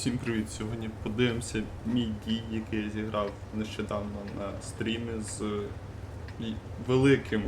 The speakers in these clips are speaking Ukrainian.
Всім привіт! Сьогодні подивимося мій дій, який я зіграв нещодавно на стрімі з великим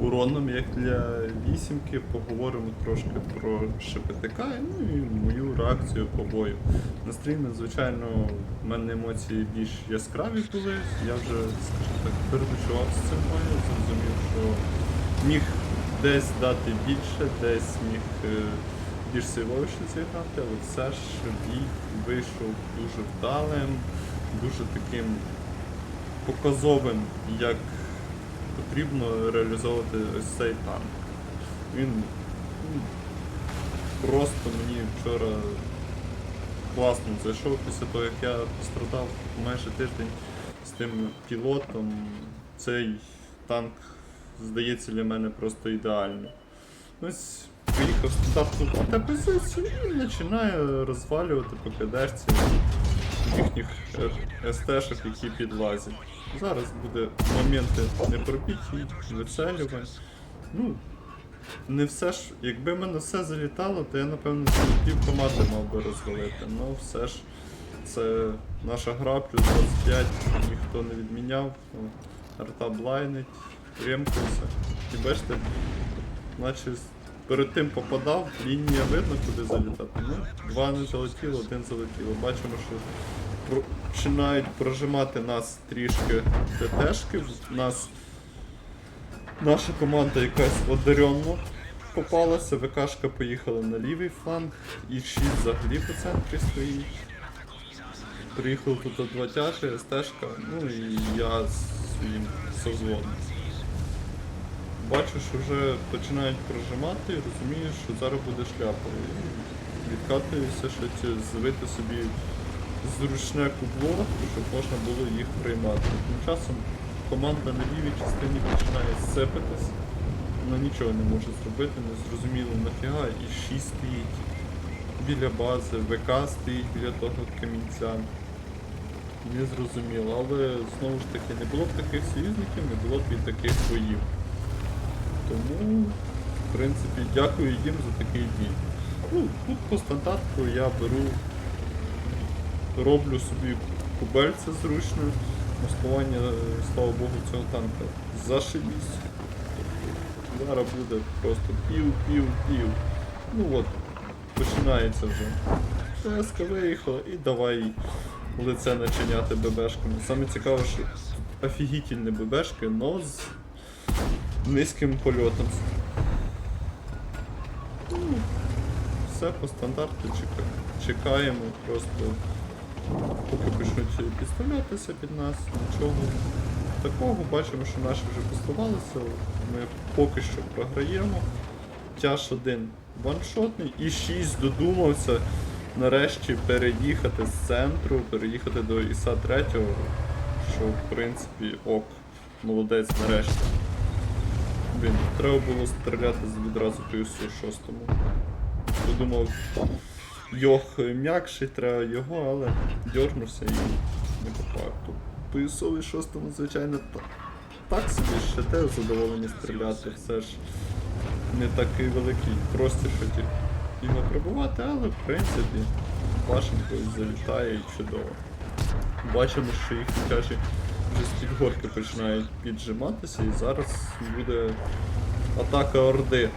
уроном, як для вісімки. Поговоримо трошки про ШПТК, ну і мою реакцію по бою. На стрімі, звичайно, в мене емоції більш яскраві були. Я вже, скажімо так, передочував з цим боєм, зрозумів, що міг десь дати більше, десь міг. Більш силовіше зіграти, але все ж бій вийшов дуже вдалим, дуже таким показовим, як потрібно реалізовувати ось цей танк. Він ну, просто мені вчора класно зайшов після того, як я пострадав майже тиждень з тим пілотом. Цей танк здається для мене просто ідеально. Ось приїхав старту на позицію і починає розвалювати по КДшці їхніх е, СТшок, які підлазять. Зараз буде моменти непробіті, вицелювань. Ну, не все ж, якби мене все залітало, то я напевно пів команди мав би розвалити. Ну все ж це наша гра, плюс 25, ніхто не відміняв. Арта блайнить, ремкався. І бачите, наче перед тим попадав, лінія видно, куди залітати. Ну, два не залетіло, один залетіло. Бачимо, що починають прожимати нас трішки ТТшки. В нас наша команда якась одаренно попалася, ВКшка поїхала на лівий фланг, і 6 взагалі по центрі стоїть. Приїхав тут два тяжі, СТшка, ну і я з своїм созвоном. Бачу, що вже починають прожимати і розумію, що зараз буде шляпа. І відкатуюся, що звити собі зручне кубло, щоб можна було їх приймати. Тим часом команда на лівій частині починає сипатись, вона нічого не може зробити, не зрозуміло нафіга, і 6 стоїть біля бази, ВК стоїть біля того камінця. Не зрозуміло, але знову ж таки не було б таких союзників, не було б і таких боїв. Тому, в принципі, дякую їм за такий дій. Ну, тут по стандарту я беру, роблю собі кубельце зручно. Маскування, слава Богу, цього танка зашибісь. Тобто Зараз буде просто пів-пів-пів. Ну от, починається вже. ТСК виїхала і давай лице начиняти ББшками. Саме цікаве, що тут офігітельні ББшки, но з низьким польотом. Все по стандарту чека- чекаємо, просто поки почнуть підставлятися під нас, нічого такого. Бачимо, що наші вже поставалися, ми поки що програємо. Тяж один ваншотний і 6 додумався нарешті переїхати з центру, переїхати до ІСа 3, що в принципі ок, молодець нарешті. Блін, треба було стріляти відразу по ІСу 6. Подумав, йох м'якший, треба його, але дьорнувся і не попав. По ІСові 6, звичайно, та- так собі ще те задоволення стріляти, все ж не такий великий простір, що ті- його пробувати, але в принципі Пашенко залітає і чудово. Бачимо, що їх тяжі вже з-під горки починають піджиматися і зараз буде атака Орди.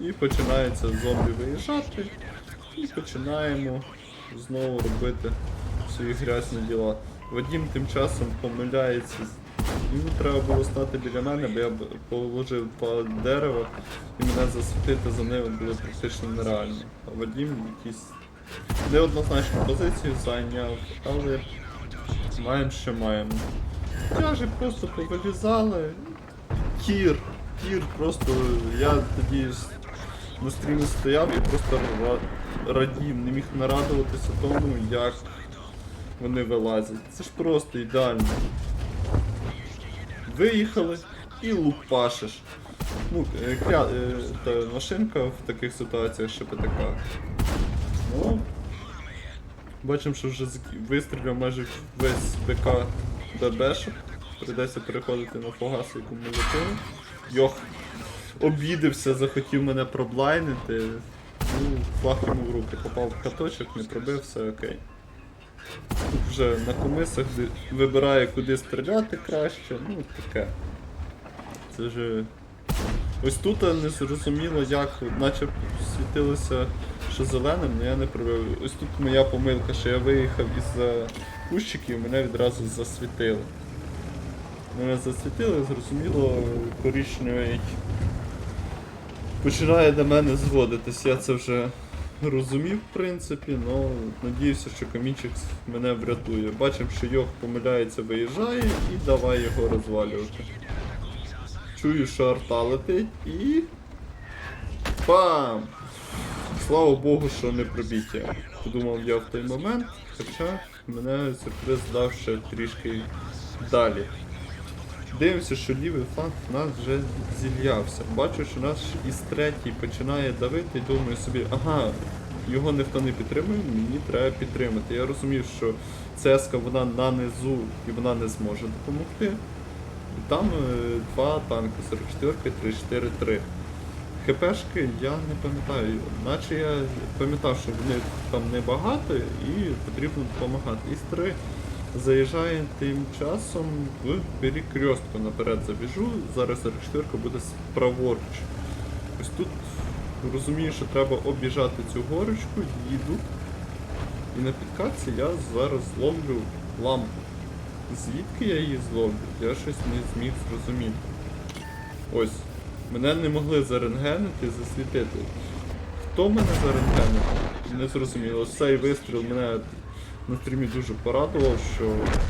І починається зомбі виїжджати. І починаємо знову робити свої грязні діла. Вадім тим часом помиляється. Йому треба було стати біля мене, бо я положив два дерева і мене засвітити за ними було практично нереально. А Вадім якісь неоднозначну позицію зайняв, але маємо, що маємо. Тяжі просто повилізали. Кір, кір, просто я тоді на стрімі стояв і просто радів, не міг нарадуватися тому, як вони вилазять. Це ж просто ідеально. Виїхали і лупашиш. Ну, е, кря... е, та машинка в таких ситуаціях ще така. Ну, бачимо, що вже вистріляв майже весь БК ББшок. Прийдеться переходити на фугаси і кумулятиви. Йох, обідився, захотів мене проблайнити. Ну, флаг йому в руки попав в каточок, не пробив, все окей. Вже на комисах вибирає, куди стріляти краще, ну таке. Це вже. Ось тут не зрозуміло, як, наче світилося, що зеленим, але я не пробив. Ось тут моя помилка, що я виїхав із кущиків, мене відразу засвітили. Мене засвітили, зрозуміло, коричневий починає до мене зводитись. Я це вже розумів, в принципі, але надіюся, що комічик мене врятує. Бачимо, що Йох помиляється, виїжджає і давай його розвалювати. Чую, що арта летить і. Пам! Слава Богу, що не пробіття. Подумав я в той момент, хоча мене сюрприз дав ще трішки далі. Дивимося, що лівий фланг в нас вже зільявся. Бачу, що наш із третій починає давити і думаю собі, ага, його ніхто не підтримує, мені треба підтримати. Я розумів, що ЦСКА вона на низу і вона не зможе допомогти. І там е, два танки 44 3-4-3. ХПшки я не пам'ятаю, наче я пам'ятав, що вони там небагато і потрібно допомагати. Із 3 заїжджає тим часом в перекрестку наперед забіжу. Зараз 44 буде праворуч. Ось тут розумію, що треба обіжати цю горочку, їду. І на підкатці я зараз зловлю лампу. Звідки я її зловлю? Я щось не зміг зрозуміти. Ось. Мене не могли зарентгенити, засвітити. Хто мене зарентгенив? Не зрозуміло. Цей вистріл мене на стрімі дуже порадував, що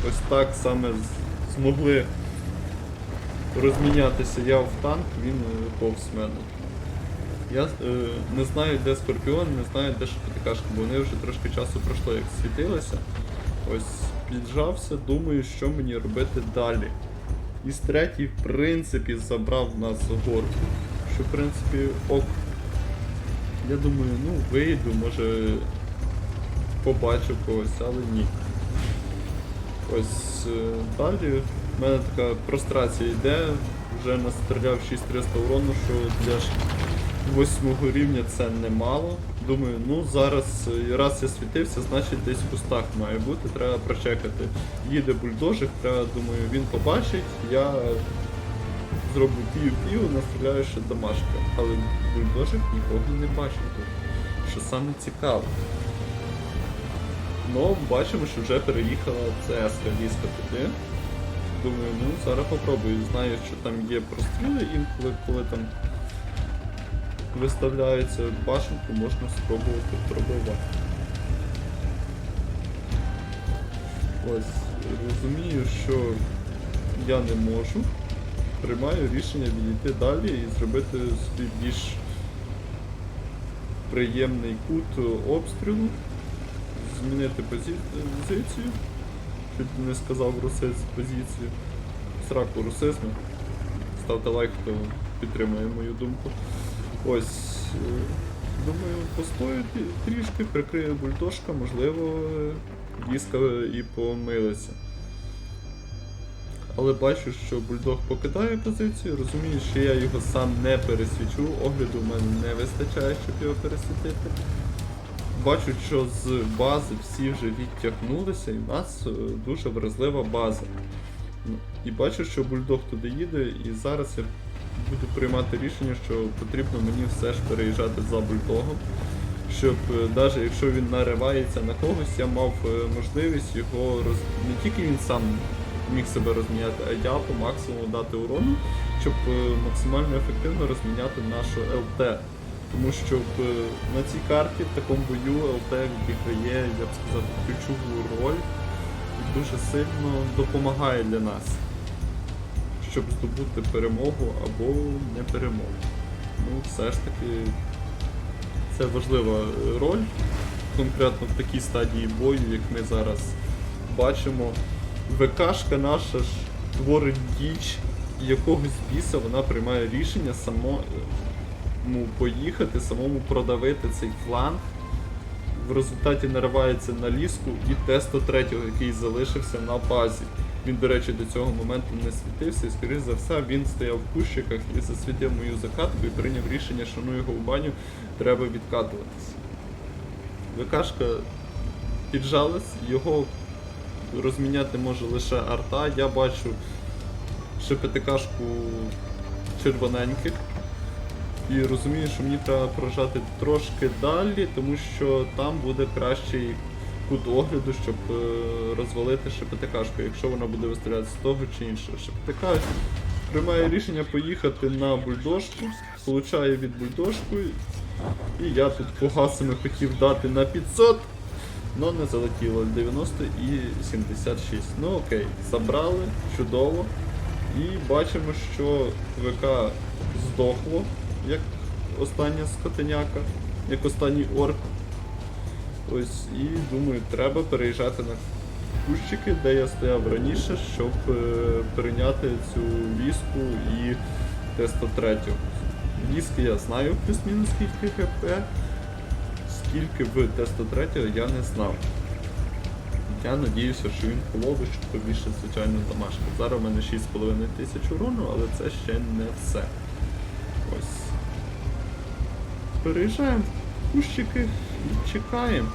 ось так саме змогли розмінятися я в танк, він повз мене. Я е, не знаю, де Скорпіон, не знаю, де ШПТКшка, бо вони вже трошки часу пройшло, як світилися. Ось піджався, думаю, що мені робити далі. Із третій, в принципі, забрав нас горку. Що, в принципі, ок. Я думаю, ну, вийду, може побачу когось, але ні. Ось е, далі в мене така прострація йде, вже настріляв 6300 урону, що для ж восьмого рівня це немало. Думаю, ну зараз е, раз я світився, значить десь в кустах має бути, треба прочекати. Їде бульдожик, треба, думаю, він побачить, я зроблю пів-пів, настріляю ще домашка. Але бульдожик нікого не бачить. Що саме цікаво. Ну, бачимо, що вже переїхала ЦС війська туди. Думаю, ну зараз попробую. Знаю, що там є простріли інколи, коли там виставляється башенку, можна спробувати пробивати. Ось, розумію, що я не можу. Приймаю рішення відійти далі і зробити собі більш приємний кут обстрілу змінити пози- позицію. Чуть не сказав русиз позицію. Сраку русизму. Ставте лайк, хто підтримує мою думку. Ось. е, Думаю, постою трішки, прикриє бульдожка, можливо, віска і помилиться. Але бачу, що бульдог покидає позицію, розумію, що я його сам не пересвічу, огляду в мене не вистачає, щоб його пересвітити. Бачу, що з бази всі вже відтягнулися, і в нас е, дуже вразлива база. Ну, І бачу, що бульдог туди їде, і зараз я буду приймати рішення, що потрібно мені все ж переїжджати за бульдогом, щоб навіть якщо він наривається на когось, я мав е, можливість його роз... не тільки він сам міг себе розміняти, а я по максимуму дати урону, щоб е, максимально ефективно розміняти нашу ЛТ. Тому що е, на цій карті в такому бою ЛТ відіграє, я б сказав, ключову роль і дуже сильно допомагає для нас, щоб здобути перемогу або не перемогу. Ну, все ж таки, це важлива е, роль, конкретно в такій стадії бою, як ми зараз бачимо. ВКшка наша ж творить діч, якогось біса вона приймає рішення само, ну, поїхати, самому продавити цей фланг. в результаті наривається на ліску і Т-103, який залишився на базі. Він, до речі, до цього моменту не світився, і, скоріш за все, він стояв в кущиках і засвітив мою закатку і прийняв рішення, що ну його в баню треба відкатуватися. ВКшка піджалась, його розміняти може лише арта. Я бачу ШПТКшку червоненьких. І розумію, що мені треба прожати трошки далі, тому що там буде кращий кут огляду, щоб е, розвалити ШПТКшку, якщо вона буде вистріляти з того чи іншого. ШПТК приймає рішення поїхати на бульдожку, получає від бульдожку, і я тут погасами хотів дати на 500, але не залетіло 90 і 76. Ну окей, забрали, чудово. І бачимо, що ВК здохло, як остання скотиняка, як останній орк. Ось, і думаю, треба переїжджати на кущики, де я стояв раніше, щоб е, перейняти цю віску і Т-103. Віски я знаю плюс-мінус скільки ХП, скільки в Т-103 я не знав. Я надіюся, що він половить, що побільше, звичайно, домашки. Зараз у мене 6,5 тисяч урону, але це ще не все. Ось. Переїжджаємо в кущики чекаємо.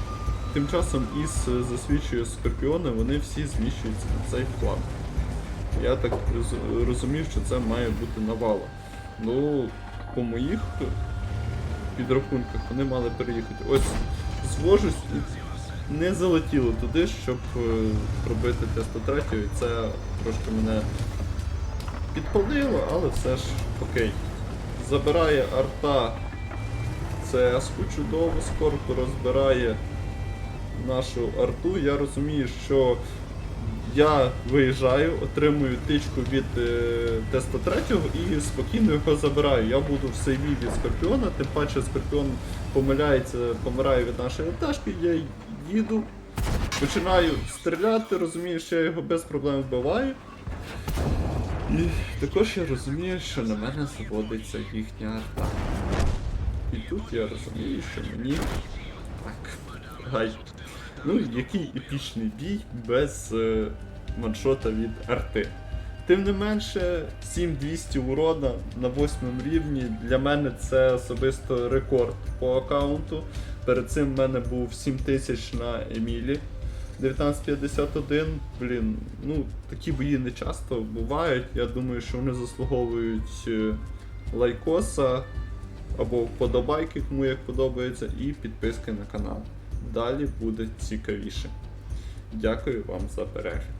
Тим часом із е, засвічує скорпіони, вони всі зміщуються на цей фланг. Я так розумів, що це має бути навала. Ну, по моїх підрахунках вони мали переїхати. Ось звожусь і не залетіло туди, щоб е, пробити Т-103, і це трошки мене підпалило, але все ж окей. Забирає арта ЦС-ку чудово, Скорпу розбирає нашу арту. Я розумію, що я виїжджаю, отримую тичку від е, Т-103 і спокійно його забираю. Я буду в сейві від Скорпіона, тим паче Скорпіон помиляється, помирає від нашої пташки, я їду, починаю стріляти, розумію, що я його без проблем вбиваю. І також я розумію, що на мене заводиться їхня арта. І тут я розумію, що мені. Так. Гай. Ну, який епічний бій без е, маншота від арти. Тим не менше, 7200 урона на 8 рівні для мене це особисто рекорд по аккаунту. Перед цим в мене був 7000 на Емілі. 1951, блін, ну такі бої не часто бувають. Я думаю, що вони заслуговують е, лайкоса або вподобайки, кому як подобається, і підписки на канал. Далі буде цікавіше. Дякую вам за перегляд.